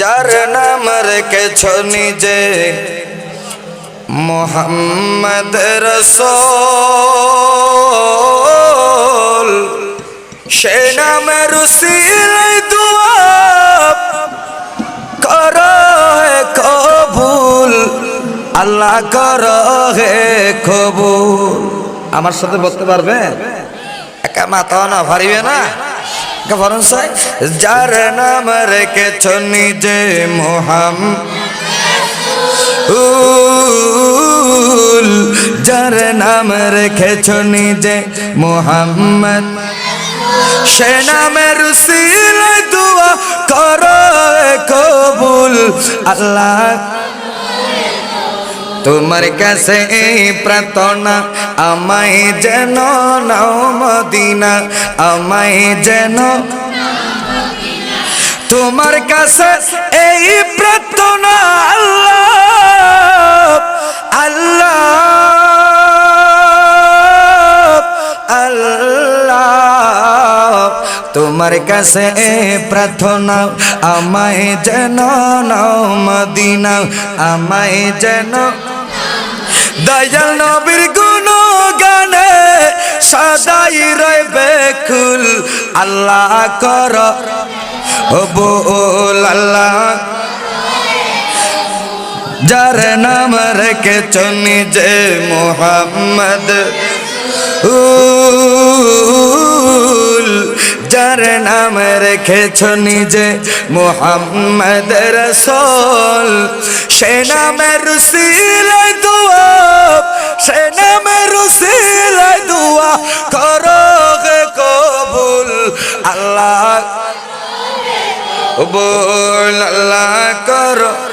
যার নাম রেখেছ নিজে। মোহাম্মদ রসোল, সে নামে রুসিল দুয়া কর কবুল, আল্লাহ কর হে কবুল। আমার সাথে বলতে পারবে? একা মাথা না পারিবে না? একা বরং সাই। যার নাম রেখেছ নিজে মোহাম। যার নাম রেখেছ নিজে মোহাম্মদ। সে নামের দুয়া কর কবুল আল্লাহ। তোমার কাছে প্রার্থনা আমায় যেন নাও। মদিনা, আমায় যেন তোমার কাছে এই প্রার্থনা আল্লাহ আল্লাহ আল্লাহ। তোমার কাছে প্রার্থনা, আমায় যেন মদিনা, আমায় যেন দয়াল নবীর গানে সদাই রইবে কুল, আল্লাহ কর। বল আল্লাহ, যার নাম রেখেছ নিজে মোহাম্মদ। যার নাম রেখেছ নিজে মোহাম্মদ রসোল। সে নামে রুসিল দুয়া সে নামে রুসিল আল্লাহ বল আল্লাহ করো।